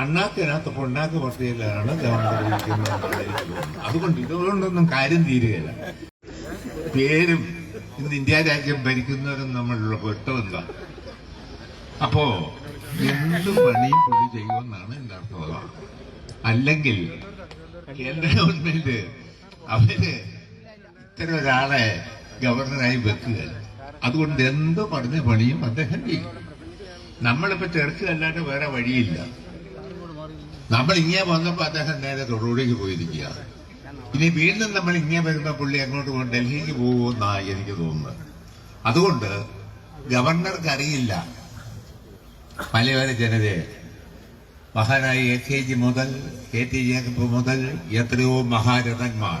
അണ്ണാക്കിനകത്ത് പൊണ്ണാക്ക് പട്ടികയിലാണ് അതുകൊണ്ട് ഇതുകൊണ്ടൊന്നും കാര്യം തീരുകയില്ല. പേരും ഇന്ന് ഇന്ത്യ രാജ്യം ഭരിക്കുന്നവരും നമ്മളുള്ള പൊരുത്തമെന്താ അപ്പോ എന്ത് പണിയും പുള്ളി ചെയ്യുമെന്നാണ് എന്റെ അർത്ഥം. അല്ലെങ്കിൽ കേന്ദ്ര ഗവൺമെന്റ് അവർ ഇത്തരം ഒരാളെ ഗവർണറായി വെക്കുക അതുകൊണ്ട് എന്ത് പറഞ്ഞ പണിയും അദ്ദേഹം ചെയ്യും. നമ്മളിപ്പോ ചെറുക്കല്ലാണ്ട് വേറെ വഴിയില്ല. നമ്മൾ ഇങ്ങനെ വന്നപ്പോ അദ്ദേഹം നേരെ തൊടുപുഴയ്ക്ക് പോയിരിക്കുക ഇനി വീണ്ടും നമ്മൾ ഇങ്ങനെ വരുമ്പോ പുള്ളി അങ്ങോട്ട് പോകും ഡൽഹിക്ക് പോകുമെന്നാണ് എനിക്ക് തോന്നുന്നത്. അതുകൊണ്ട് ഗവർണർക്ക് അറിയില്ല മലയോര ജനതയെ. മഹാനായ എ കെ ജി മുതൽ കെ ടി ജേക്കബ് മുതൽ എത്രയോ മഹാരഥന്മാർ.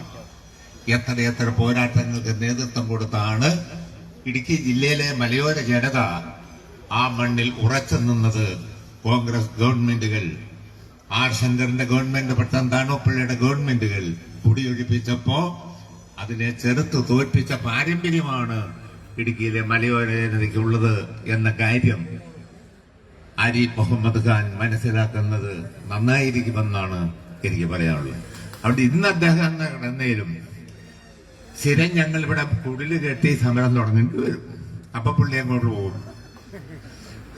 എത്ര എത്ര പോരാട്ടങ്ങൾക്ക് നേതൃത്വം കൊടുത്താണ് ഇടുക്കി ജില്ലയിലെ മലയോര ജനത ആ മണ്ണിൽ ഉറച്ചു നിന്നത് കോൺഗ്രസ് ഗവൺമെന്റുകൾ ആർ ശങ്കറിന്റെ ഗവൺമെന്റ് പട്ടം താണോപ്പിള്ളയുടെ ഗവൺമെന്റുകൾ കുടിയൊഴിപ്പിച്ചപ്പോ അതിനെ ചെറുത്ത് തോൽപ്പിച്ച പാരമ്പര്യമാണ് ഇടുക്കിയിലെ മലയോര ജനതയ്ക്കുള്ളത് എന്ന കാര്യം ആരിഫ് മുഹമ്മദ് ഖാൻ മനസ്സിലാക്കുന്നത് നന്നായിരിക്കുമെന്നാണ് എനിക്ക് പറയാനുള്ളത്. അവിടെ ഇന്ന് അദ്ദേഹം എന്നേലും സ്ഥിരം ഞങ്ങൾ ഇവിടെ കുടിൽ കെട്ടി സമരം തുടങ്ങേണ്ടി വരും. അപ്പൊ പുള്ളി അങ്ങോട്ട് പോകും.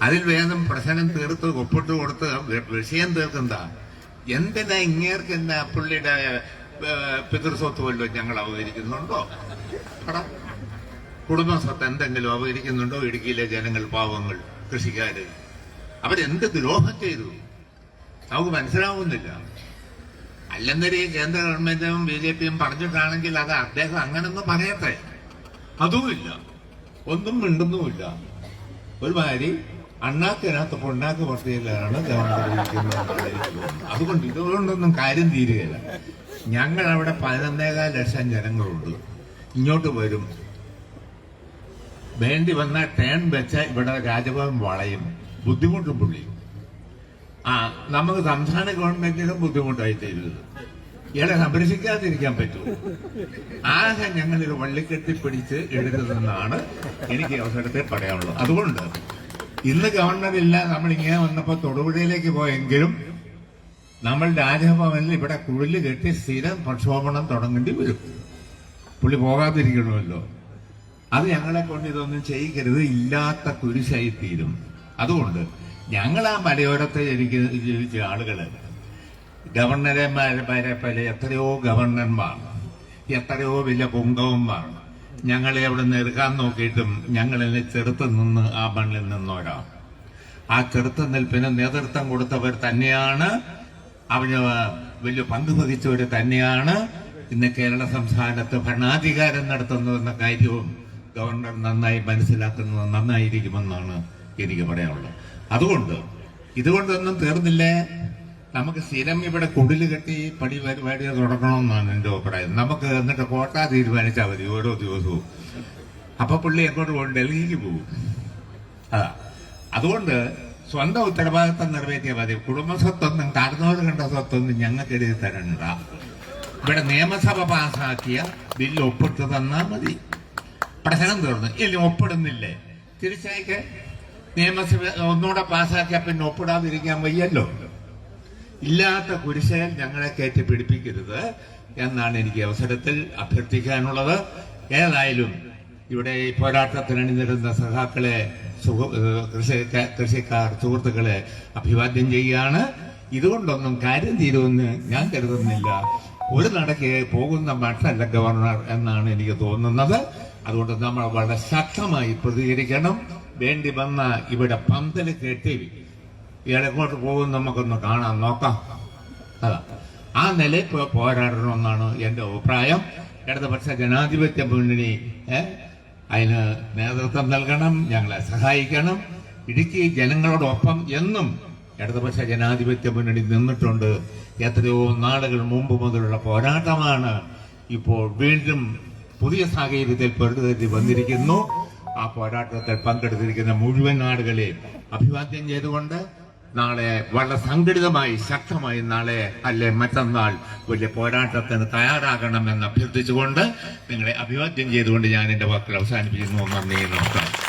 അതിൽ വേഗം പ്രശ്നം തീർത്ത് ഒപ്പിട്ട് കൊടുത്ത് വിഷയം തീർക്കണ്ട എന്തിനാ ഇങ്ങേർക്ക് എന്നാ പുള്ളിയുടെ പിതൃസ്വത്ത് വല്ലതും ഞങ്ങൾ അവഹരിക്കുന്നുണ്ടോ പറ കുടുംബ സ്വത്ത് എന്തെങ്കിലും അവഹരിക്കുന്നുണ്ടോ ഇടുക്കിയിലെ ജനങ്ങൾ പാവങ്ങൾ കൃഷിക്കാര്. അവരെന്ത് ദ്രോഹം ചെയ്തു? നമുക്ക് മനസ്സിലാവുന്നില്ല. അല്ലെന്നൊരു കേന്ദ്ര ഗവൺമെന്റും ബി ജെ പിയും പറഞ്ഞിട്ടാണെങ്കിൽ അത് അദ്ദേഹം അങ്ങനൊന്നും പറയട്ടെ. അതുമില്ല. ഒന്നും മിണ്ടുന്നുമില്ല. ഒരുമാതിരി അണ്ണാക്കിനകത്ത് പൊണ്ണാക്ക് പട്ടികയിലാണ് അതുകൊണ്ട് ഇതുകൊണ്ടൊന്നും കാര്യം തീരുകയില്ല. ഞങ്ങൾ അവിടെ പതിനൊന്നേകാൽ ലക്ഷം ജനങ്ങളുണ്ട്. ഇങ്ങോട്ട് വരും. വേണ്ടി വന്ന ടേൺ വെച്ച ഇവിടെ രാജഭവൻ വളയും. ബുദ്ധിമുട്ടും പുള്ളി ആ നമുക്ക് സംസ്ഥാന ഗവൺമെന്റിനും ബുദ്ധിമുട്ടായി തരുന്നത്. ഇയാളെ സംരക്ഷിക്കാതിരിക്കാൻ പറ്റുമോ? ആകെ ഞങ്ങളിത് വള്ളിക്കെട്ടി പിടിച്ച് എടുക്കുന്നതെന്നാണ് എനിക്ക് അവസരത്തെ പറയാനുള്ളത്. അതുകൊണ്ട് ഇന്ന് ഗവർണർ ഇല്ല നമ്മൾ ഇങ്ങനെ വന്നപ്പോ തൊടുപുഴയിലേക്ക് പോയെങ്കിലും നമ്മൾ രാജഭവനിൽ ഇവിടെ കുഴിൽ കെട്ടി സ്ഥിരം പ്രക്ഷോഭണം തുടങ്ങേണ്ടി വരും. പുള്ളി പോകാതിരിക്കണമല്ലോ. അത് ഞങ്ങളെ കൊണ്ട് ഇതൊന്നും ചെയ്യിക്കരുത് ഇല്ലാത്ത കുരിശായി തീരും. അതുകൊണ്ട് ഞങ്ങൾ ആ മലയോരത്തെ ജനിക്കുന്ന ജീവിച്ച ആളുകൾ ഗവർണർമാരെ പോലെ എത്രയോ ഗവർണർമാർ എത്രയോ വലിയ പുങ്കവന്മാർ ഞങ്ങളെ അവിടെ നിന്ന് എടുക്കാൻ നോക്കിയിട്ടും ഞങ്ങളെ ചെറുത്ത് നിന്ന് ആ മണ്ണിൽ നിന്നോരാ. ആ ചെറുത്ത് നിൽപ്പിന് നേതൃത്വം കൊടുത്തവർ തന്നെയാണ്. അവന് വലിയ പങ്ക് വഹിച്ചവർ തന്നെയാണ്. ഇന്ന് കേരള സംസ്ഥാനത്ത് ഭരണാധികാരം നടത്തുന്നതെന്ന കാര്യവും ഗവർണർ നന്നായി മനസ്സിലാക്കുന്നത് നന്നായിരിക്കുമെന്നാണ് എനിക്ക് പറയാനുള്ളത്. അതുകൊണ്ട് ഇതുകൊണ്ടൊന്നും തീർന്നില്ലേ? നമുക്ക് സ്ഥിരം ഇവിടെ കുടിൽ കെട്ടി പടി പരിപാടി തുടങ്ങണമെന്നാണ് എന്റെ അഭിപ്രായം. നമുക്ക് എന്നിട്ട് കോട്ട തീരുമാനിച്ചാൽ മതി ഓരോ ദിവസവും. അപ്പൊ പുള്ളി എങ്ങോട്ട് പോകും ഡൽഹിക്ക് പോകും അതാ അതുകൊണ്ട് സ്വന്തം ഉത്തരവാദിത്തം നിറവേറ്റിയാൽ മതി. കുടുംബ സ്വത്തൊന്നും താഴ്ന്നവർ കണ്ട സ്വത്തൊന്നും ഞങ്ങൾക്ക് എഴുതി തരണ്ട. ഇവിടെ നിയമസഭ പാസാക്കിയ ബില്ല് ഒപ്പിട്ട് തന്നാൽ മതി. പ്രശ്നം തീർന്നു. ഇല്ല ഒപ്പിടുന്നില്ലേ? തിരിച്ചയക്ക്. നിയമസഭ ഒന്നുകൂടെ പാസാക്കിയ പിന്നെ ഒപ്പിടാതിരിക്കാൻ വയ്യല്ലോ. ഇല്ലാത്ത കുരിശൻ ഞങ്ങളെ കയറ്റി പിടിപ്പിക്കരുത് എന്നാണ് എനിക്ക് അവസരത്തിൽ അഭ്യർത്ഥിക്കാനുള്ളത്. ഏതായാലും ഇവിടെ പോരാട്ടത്തിന് അണിനിരുന്ന സഖാക്കളെ കൃഷിക്കാർ സുഹൃത്തുക്കളെ അഭിവാദ്യം ചെയ്യുകയാണ്. ഇതുകൊണ്ടൊന്നും കാര്യം തീരുമെന്ന് ഞാൻ കരുതുന്നില്ല. ഒരു നടക്ക് പോകുന്ന മട്ടല്ല ഗവർണർ എന്നാണ് എനിക്ക് തോന്നുന്നത്. അതുകൊണ്ട് നമ്മൾ വളരെ ശക്തമായി പ്രതികരിക്കണം. വേണ്ടി വന്ന ഇവിടെ പന്തൽ കെട്ടി ഇയാൾ എങ്ങോട്ട് പോകും നമുക്കൊന്ന് കാണാൻ നോക്കാം. അതാ. ആ നിലയിൽ പോരാടണമെന്നാണ് എന്റെ അഭിപ്രായം. ഇടതുപക്ഷ ജനാധിപത്യ മുന്നണി അതിന് നേതൃത്വം നൽകണം ഞങ്ങളെ സഹായിക്കണം. ഇടുക്കി ജനങ്ങളോടൊപ്പം എന്നും ഇടതുപക്ഷ ജനാധിപത്യ മുന്നണി നിന്നിട്ടുണ്ട്. എത്രയോ നാളുകൾ മുമ്പ് മുതലുള്ള പോരാട്ടമാണ്. ഇപ്പോൾ വീണ്ടും പുതിയ സാഹചര്യത്തിൽ പൊരുത്തത്തിൽ വന്നിരിക്കുന്നു. ആ പോരാട്ടത്തിൽ പങ്കെടുത്തിരിക്കുന്ന മുഴുവൻ നാടുകളെയും അഭിവാദ്യം ചെയ്തുകൊണ്ട് നാളെ വളരെ സംഘടിതമായി ശക്തമായി നാളെ അല്ലെ മറ്റന്നാൾ വലിയ പോരാട്ടത്തിന് തയ്യാറാകണമെന്ന് അഭ്യർത്ഥിച്ചുകൊണ്ട് നിങ്ങളെ അഭിവാദ്യം ചെയ്തുകൊണ്ട് ഞാൻ എന്റെ വാക്കുകൾ അവസാനിപ്പിക്കുന്നു. നന്ദി നമസ്കാരം.